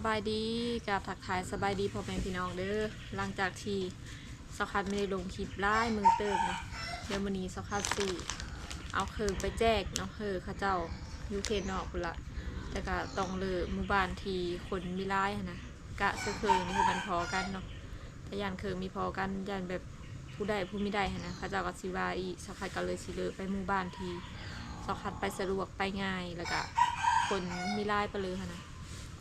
สบายดีกับถักทายสบายดีพ่อแม่พี่น้องเด้อหลังจากที่สคัดไม่ได้ลงคลิปไล่มือเติมเนาะเดี๋ยววันนี้สคัดสี่เอาเคิงไปแจกเนาะเฮอเขาเจ้าอยูเคนอกพุ่นละแต่ก็ต้องเลยหมู่บ้านทีคนมีไล่หั้นะกะเสื้อเคิงนี่คือมันพอกันเนาะแต่ยันเคิงมีพอกันยันแบบผู้ใดผู้ไม่ได้นะเขาเจ้าก็สิว่าอีสคัดก็เลยสิเลยไปหมู่บ้านทีสคัดไปสะดวกไปง่ายแล้วก็คนมีไล่ไปเลยนะ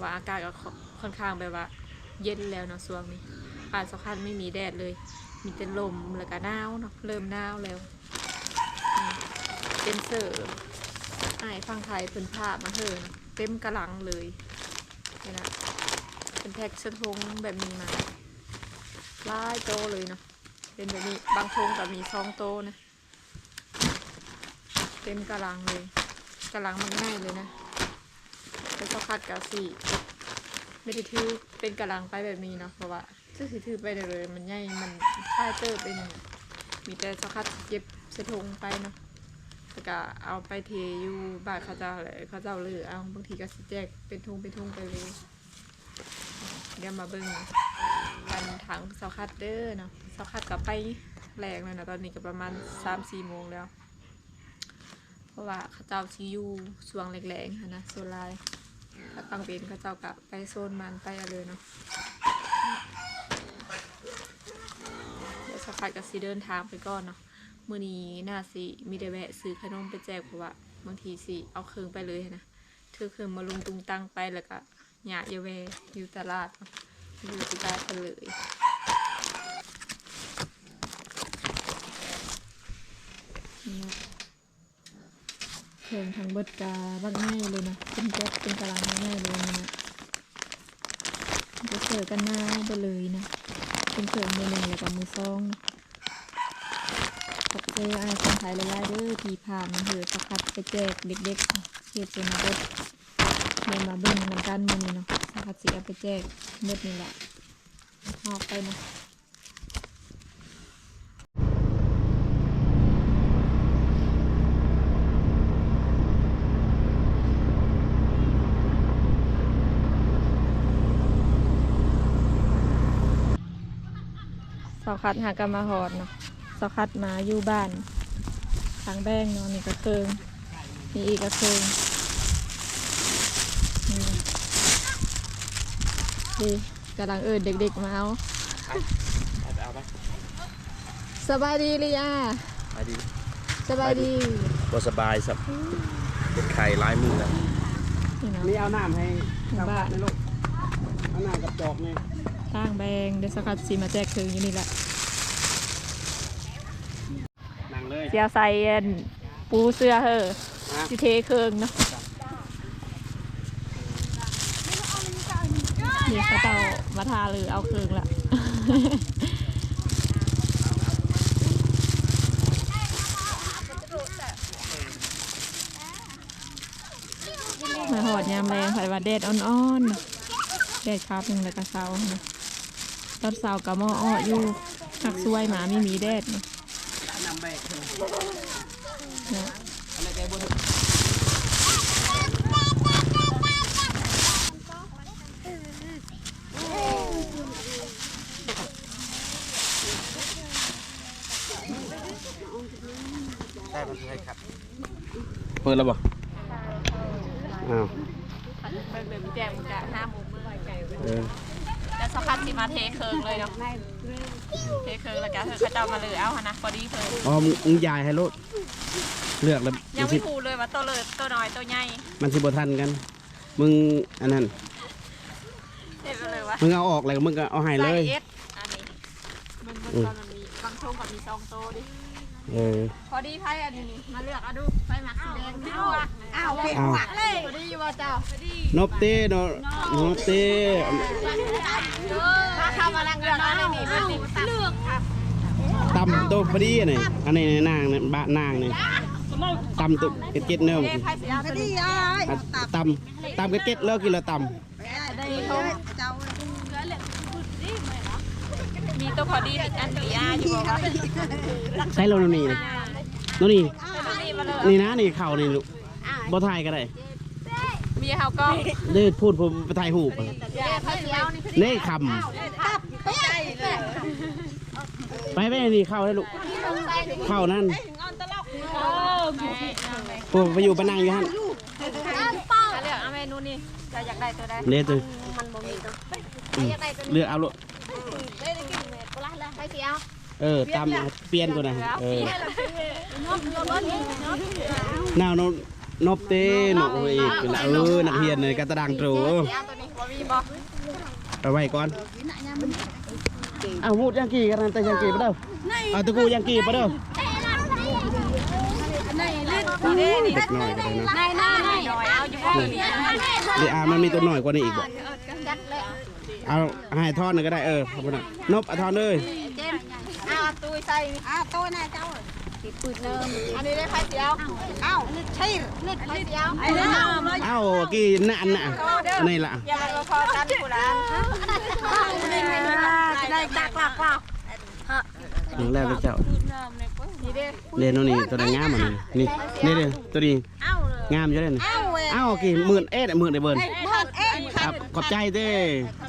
ว่าอากาศก็ค่อนข้างแบบว่า เย็นแล้วเนาะช่วงนี้ป่าสำคัญไม่มีแดดเลย มีแต่ลมแล้วก็หนาวเนาะเริ่มหนาวแล้วเป็นเสือไอ้ฟังไทยเพิ่นภาพมาเถินเต็มกระหลังเลยนี่นะเป็นแพ็กเชทงแบบนี้มาลายโตเลยเนาะเป็นแบบนี้บางทงก็มีซองโตนะเต็มกระหลังเลยกระหลังมันง่ายเลยนะ แล้วก็คัดกาสีไม่ได้ถือเป็นกระลังไปแบบนี้เนาะเพราะว่าซื้อถือไปเลย มันใหญ่มันค่ายเติบเป็นมีแต่สักคัดเย็บเสทงไปเนาะแล้วก็เอาไปเทอยู่บ้านเขาเจ้าเลยเขาเจ้าเลยเอาบางทีก็สิแจกเป็นทุงเป็นทุงไปเลยเดี๋ยวมาเบิ่งกันถังสาคัดเด้อเนาะสาคัดกลับไปแรงเลยนะตอนนี้ก็ประมาณสามสี่โมงแล้ว เพราะว่าเขาเจ้าซีอยู่ช่วงแรงๆนะโซลน์ ถ้าตั้งเป็นก็เจ้ากะไปโซนมันไปอะไรเนาะเดี๋ยวสักพักก็สิเดินทางไปก่อนเนาะมื้อนี้น่าสิมีได้แวะซื้อขนมไปแจกเพราะว่าบางทีสิเอาเครื่องไปเลยนะถือเครื่องมาลุงตุงตังไปแล้วก็หยาเยาแวอยู่ตลาดอยู่ตลาดกันเลยนี่เนาะ เพลงทางเบิดกาบ้างง่ายเลยนะเป็นแก๊ปเป็นกำลังง่ายเลยนะจะเสิร์กันหน้าไปเลยนะ เป็นเสิร์ฟมือหนึ่งแล้วก็มือสองนะขอบใจอายคนไทยหลายๆเด้อที่ผ่านเหอะสักพัดไปแจกเด็กๆเขตชนบทเดินมาเบิ่งนำกันมือนี้เนาะสักพัดสิเอาไปแจกเบิดนี่แหละออกไปเนาะ สาวคัดหากรรมาหอดเนาะสาวคัดมาอยู่บ้านทางแบงเนาะนี่ก็เคืองนี่อีกก็เคืองนี่ดีกำลังเอินเด็กๆมาเอาเอาไปสบายดีลียาไปดีสบายดีบ่สบายสับเป็นไข่ลายมือแล้วนี่เนาะนี่เอาน้ำให้ถึงบ้านนะลูกเอาน้ำกับจอกนี่ทางแบงเดี๋ยวสาวคัดสีมาแจกเคืองอยู่นี่แหละนั่งเลยเสียวใส่อันปูเสื้อเหอะนะสิเทเคืองเนาะนี่เขาเจ้ามาทาหรือเอาเคืองละมาหอดยามแรงไผว่าแดดอ่อนๆน่ะแดดครับหนึ่งแล้วก็เสานะ ตอนเสากับหม้ออ้ออยู่หักซวยหมาไม่มีแดดเนาะน้ำแบกเถอะเนาะอะไรแกบนได้มันให้ครับ เปิดแล้วบ่อ้าวเป็นแบบแจงมันกะห้าโมงมื้อไก่เออแล้ว สักพักสิมาเทเคิงเลยเนาะเทเคิงแล้วก็คือเขาเจ้ามาเลยเอาหะนะพอดีเคิงอ๋อมึงมึงยายให้รถเลือกแล้วยังมันสิไม่พูดเลยว่าตัวเลิศตัวน้อยตัวใหญ่มันสิบ่ทันกัน มึงอันนั้น เห็นไปเลยว่ามึงเอาออกแล้วมึงก็เอาให้ไซเลยส์เอสอันนี้มันมันตอนมันมีบางช่วงกับมีซองโตดิ เออ พอดีไพ่อันนี้นี่มาเลือกเอาดูไพ่หมักสีแดงเอาอ้าวเอาเลยพอดีอยู่ว่าเจ้านบเต้นนบเต้ถ้าเข้ามานั่งเลือกอันนี้นี่เป็นติ่มเลือกค่ะตำตัวพอดีอันนี้อันนี้นางนี่บ้านนางนี่ตำตัวเก็ดเก็ดเนิ่มเอ้ไพ่สีดำตัวนี้อะตำตำเก็ดเก็ดเลิกกินแล้วตได้เขามี ตัวพอดีติดอันตีอาอยู่บอกว่าำใช้โลโนนี่นะโนนี่ตัวนี้มาเลยนี่นะนี่เข่านี่ลูกบ่ทายก็ได้มมีเฮาก็เด้พูดผมไปถ่ายหูปอะเน่คำไปไปนี่เข้าได้ลูกเข้านั่นผมไปอยู่ปะนังอยู่ฮั่นเลือกเอาเมนูนี่จะอยากได้ตัวใดเด้ตัวอืมเลือกเอาลูก เออตามเปลี่ยนตัวนะเออนาวนนบเต้หนอเอกละเออนักเรียนเลยกระตะดังโตรเอาตัวนี้บ่มีบ่เอาไว้ก่อนเอาพูดยังกี่กันนะแต่ยังกี่ปะเด้อเอาตะกูยังกี่ปะเด้อนี่เด้นี่เด็กหน่อยก็ได้นะนายนายหน่อยเอาอยู่บ่ตัวนี้เดี๋ยวอามันมีตัวหน่อยกว่านี้อีกบ่เอาให้ทอนหนึ่งก็ได้เออขอบคุณนะนบเอาทอนเลยเอา ตู้ใส่อ่าตู้น่ะเจ้าติดปืนเนิมอันนี้ได้ไฟเสียวเอ้าใช่เน็ตไฟเสียวไอ้เด้อเอากี่นั่นน่ะอันนี่ละอย่ามาพอกันกูละจะได้จักหลักหลักหนึ่งแรกเลยเจ้านี่เด้เรียนตัวนี้ตัวนี้งามอะนี่นี่นี่เด้อตัวนี้งามอยู่เลยนี่เอ้ากี่หมื่นเอ็ดหมื่นไอ้เบิร์นเพิ่นเองครับขอบใจเด้ใจ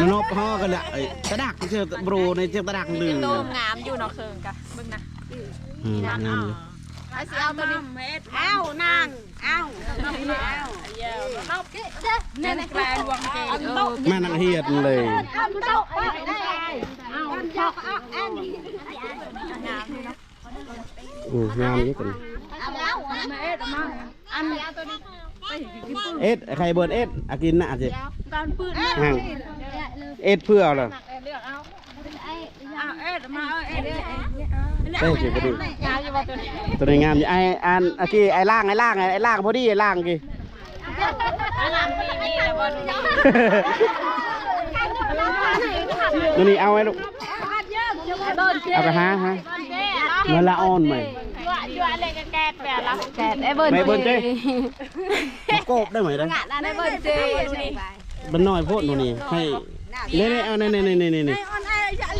นับแล้วนบห่อกันละเอ้ยตะดักเชื่อโบรในเชื่อตะดักดื้อโตงามอยู่เนาะเคิงกะมึงนะอืมงามอยู่ไอ้สิเอาตัวนี้เอ้านางเอ้าน้องเอ้าเยอะน้องเน้นแปลรวมเก่งแม่นักเฮียดเลยเอาเจ้าไปได้เอาเจ้าเอาอันอืมงามนี่เป็นเอาแล้วแม่มาอันนี้เอาตัวนี้ เอ็ดใครเบิร์นเอ็ดอากินน่ะสิการปืนห่างเอ็ดเพื่อเอาเหรอเลือกเอาเอาเอ็ดมาเอาเอ็ดเอ้ยสิพอดีงามอยู่บ่ตัวนี้ตัวนี้งามอยู่ไอ้อันอากีไอ้ล่างไอ้ล่างไอ้ล่างพอดีไอ้ล่างกี่อันนั้นมีมีแล้วบ่ตัวนี้ตัวนี้เอาไว้ลูกเอาไปหาฮะเมื่อละอ่อนไหม อยู่อะไรกันแกแปดละแกไอ้เบิร์ไม่เบิร์นเจ้โกบได้ไหมได้นั่นไอ้เบิร์นเจนี่มันน้อยโพดตัวนี้ให้เน่เน่เอาเน่เน่เน่เน่เน่เน่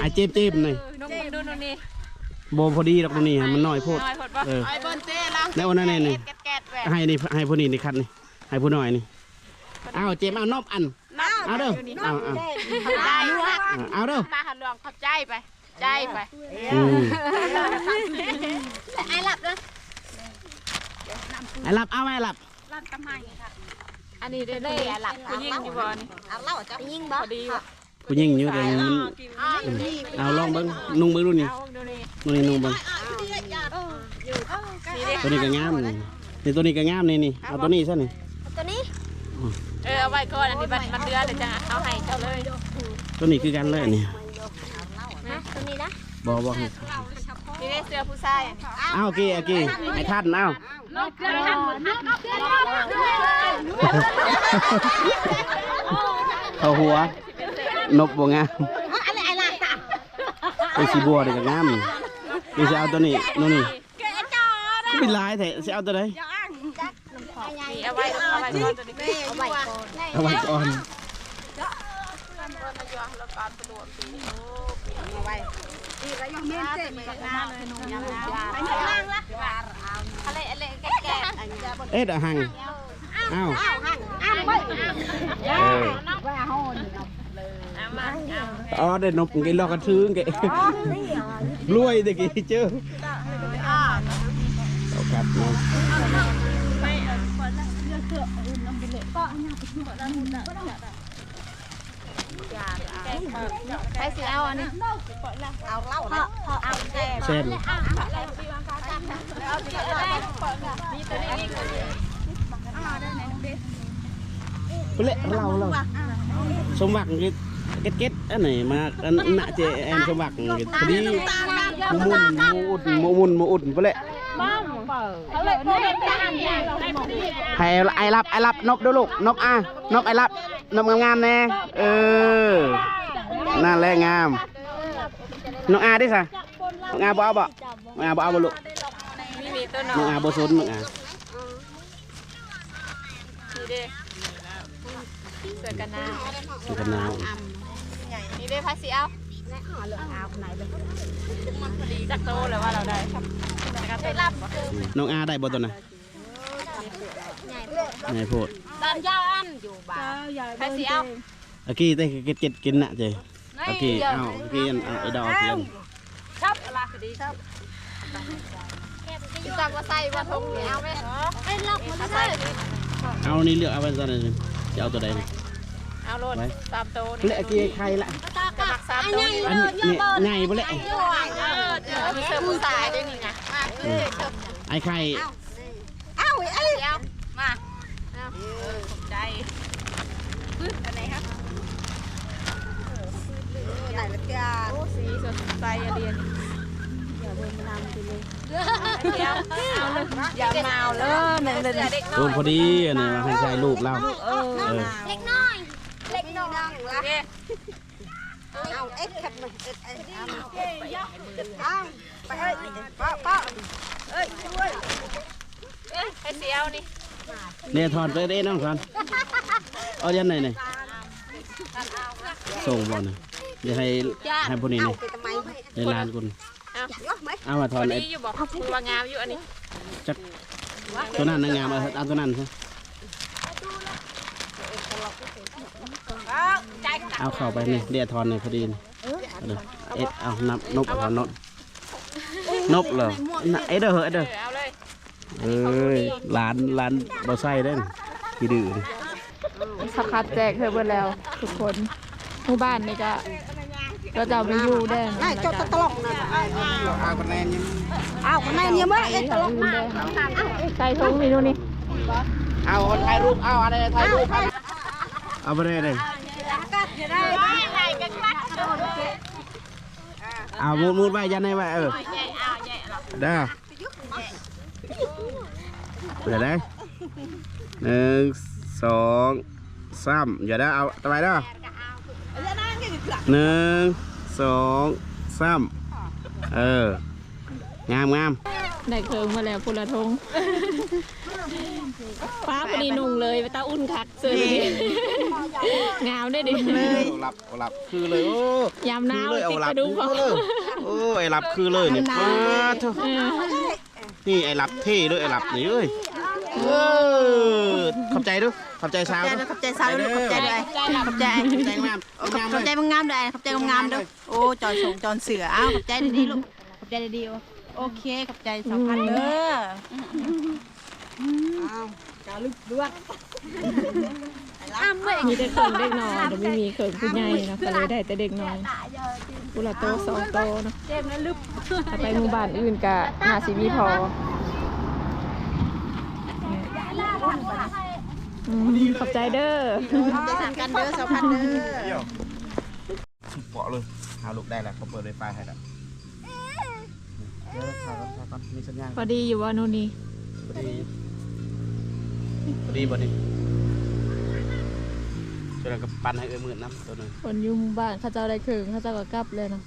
ไอ้เจ็บเจ็บหน่อยนุ่มดูนู่นนี่โบพอดีหรอกตัวนี้มันน้อยโพดน้อยพดป่ะเออไอ้เบิร์นเจละแล้วอันนั้นนี่นี่แกแกแปดให้นี่ให้ผู้นี้นี่คัดนี่ให้ผู้น้อยนี่เอาเจ็บเอานอบอันเอาเด้อเอาเอาได้ลูกเอาเด้อมาหันหลวงขอบใจไปใจไป อืม ไอ้หลับเลย ไอ้หลับเอาไว้หลับอันนี้ได้ได้หลับกูยิงอยู่บ่นี่เอาเล่าจะยิงบ่ดีว่ะผู้หญิงอยู่แต่มันอ๋อเอาลองเบิ้งนุ่งเบิ้งดูนี่เอาดูนี่ตัวนี้นุ่งเบิ้งนี่ดิตัวนี้ก็งามนี่นี่ตัวนี้ก็งามนี่นี่เอาตัวนี้ซะนี่เออเอาไว้ก่อนอันนี้บัดมันเดือนเดี๋ยวจะเอาให้เจ้าเลยตัวนี้คือกันเลยนี่ตัวนี้นะบอกบอกให้ นี่ได้เสื้อผู้ชายเอาโอเคโอเคไอ้ท่านเอานกเครื่องทำนกเครื่องเข้าหัวนบบ่งามไอ้สีบัวนี่ก็งามนี่นี่จะเอาตัวนี้นู่นนี่ก็เป็นลายแท้จะเอาตัวไหนนี่เอาไว้เอาไว้ก่อนตัวนี้เอาไว้ก่อนเอาไว้ก่อน เอ็ดอะหังอาอ้าวไปเอาหอนอ๋อได้นบกินลอกกระทืงกรวยตะกี้เจอเอาครับเนาะไปสิเอาอันนี้เอาเหล้านะ อาแก่เช่นเอาสิเอานี่ตัวนี้นี่ตัวนี้เปละเราเราสมหวังกิเก็ตเก็ตอันไหนมาอันน่ะเจแอนสมหวังกิพอดีมุนมูอุดมูมุนมูอุดเปละเขา ให้ไอ้รับไอ้รับนบดูลูกนบอะนบไอ้รับนบงามๆแน่เออนั่นแหละงามน้องอาดิสะน้องอาบ่เอาบ่น้องอาบ่เอาบ่ลูกมีมีตัวน้น้อองงอาบ่สนน้องอานี่เด้เสื้อกันหนาวอยู่กันหนาวนี่เด้พาสิเอาจักโตเลยว่าเราได้ จักโตรับน้องอาได้บ่ตัวน่ะไงโพดตอนยาวอันอยู่บ้านใครสิเอาอากี้ได้เก็ดเก็ดกินน่ะเจอากี้เอาอากี้อันเอาไอ้ดอกเพียนชอบอะไรก็ดีชอบจับว่าใส่ว่าทงเหนียวไหมไอ้ล็อกมันใส่เอานี่เลือกเอาไว้ตอนไหนจะเอาตัวใดนี่เอาโลดสามโตเละอากี้ใครละกระมักสามโตนี่อันนี้ง่ายบ่เละเออเดี๋ยวมีเสื้อผู้ชายด้วยนี่นะมาคือเสื้อ ไอ้ไข่อ้าไอ้เดียวมาเอาเออขอบใจอันไหนครับไหนละกันโอ้สีสดใสอะเรียนอย่าเบิ่งนำไปเลยเดี๋ยวอย่าเมาเลยนั่นเลยเด็กน้รอวมยพอดีอันนี้มาให้ใช้ลูกเราเออเออเล็กน้อยเล็กน้อยละ เอาเอ็ดขัดมาเอ็ดเอ็ดเอาเอาไปเอ้ยป้าป้าเอ้ยช่วยเอ้ยให้เสียวนี่เนี่ยถอดไปได้น้องถอนเอายันไหนนี่ส่งบ่นี่เดี๋ยวให้ให้พวกนี้เอานี่ไปทำไมในร้านคุณเอาเนาะไหมเอามาถพออนไอ้ดีอยู่บอกคุณว่างามอยู่อันนี้จักตัวนั้นนางงามเอาเอาตัวนั้นซะใจกัน เอาเข้าไปนี่เดียวถอนนี่พอดีนี่เอาเด้อเอ็ดเอานับนบเอาถอนนบนบเหรอน่ะเอ็ดเด้อเหอะเอ็ดเด้อเอาเลยเอ้ยร้านร้านบ่ใส่เด้อขี้ดื้อนี่สกัดแจกเธอเบิดแล้ว ทุกคนหมู่บ้านนี่ก็ก็จะเอาไปอยู่ได้ไอ้นะเจ้าตลกนะเอาคะแนนยังเอาคนไหนเนี่ยมั้ยเอ็ดตลกมากใส่ถุงนี่ดูนี่เอาถ่ายรูปเอาอะไรถ่ายรูปเอาเอาไปเลย เอามูดมูดไว้ยันให้ไว้เออได้เดี๋ยวได้หนึ่งสองสามอย่าได้เอาต่อไปเด้อหนึ่งสองสามเอองามงามได้เคิงมาแล้วพุละทง ฟ้าพอดีนุ่งเลยไปตาอุ่นคักเสื้อตัวนี้งามได้ดิเอาหลับเอาหลับคือเลยโอ้ยามหนาวคือเลยเอาติดหลักบระดูกคืเขาอเลยโอ้ไอ้หลับคือเลยเนี่ยป้าเถอะเออนี่ไอ้หลับเท่ด้วยไอ้หลับนี่เอ้ยเออขอบใจด้วยขอบใจสาวด้วยขอบใจสาวลูกขอบใจด้วยขอบใจขอบใจงามงามขอบใจเลยมึงงามด้วยขอบใจมึงงามด้วยโอ้จอยสงจอนเสือเอาขอบใจดีๆลูกขอบใจดีๆโอเคขอบใจสองพันเด้อเอาจ้าลูกด้วยมีแต่เขิงเด็กน้อยแต่ไม่มีเขิงผู้ใหญ่เนาะก็เลยได้แต่เด็กน้อยกุละโตสองโตเนาะถ้าไปหมู่บ้านอื่นก็น่าสิมีพออืมขอบใจเด้อขอบใจสั่งกันเด้อสองพันเด้อสุดเปาะเลยหาลูกได้แล้วเขาเปิดไฟฟ้าให้แล้วเดี๋ยวถ่ายก่อนถ่ายก่อนมีสัญญาณพอดีอยู่ว่านู่นนี่พอดี พอดีบ่ดีช่วยกันกับปั้นให้เอ้ยมืดน้ำตัวหนึงคนอยู่หมู่บ้านเขาเจ้าได้เขิงเขาเจ้าก็กลับเลยเนาะ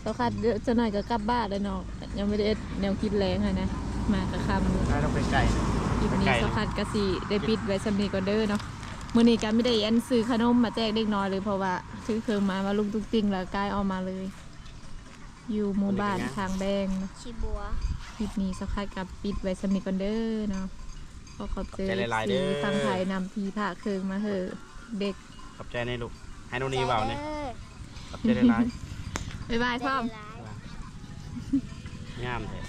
เขาคัดเดี๋ยวจะหน่อยก็กลับบ้านเลยเนาะยังไม่ได้เอ็ดแนวคิดแรงเลยนะ มากระคำอยู่ได้ต้องไปไกลคลิปนี้สักพัดกสิได้ปิดไว้สำนีก่อนเด้อเนาะมื้อนี้กันไม่ได้อันซื้อขนมมาแจกเด็กน้อยเลยเพราะว่าซื้อเครื่องมามาลุงตุ๊กติ้งแล้วกายเอามาเลย อยู่หมู่บ้านทางแดงเนาะชีบัวคลิปนี้สักพัดกับปิดไว้สำนีก่อนเด้อเนาะ ก็ขอบใจใจหลายๆเด้ซื้ออฟังไทยนำพีผ่าเครื่องมาเหอะเด็กขอบใจในลูกให้โนนีเบาเนี่ยขอบใจหลายบ๊ายบายพ่อมใจร้ายๆงามแท้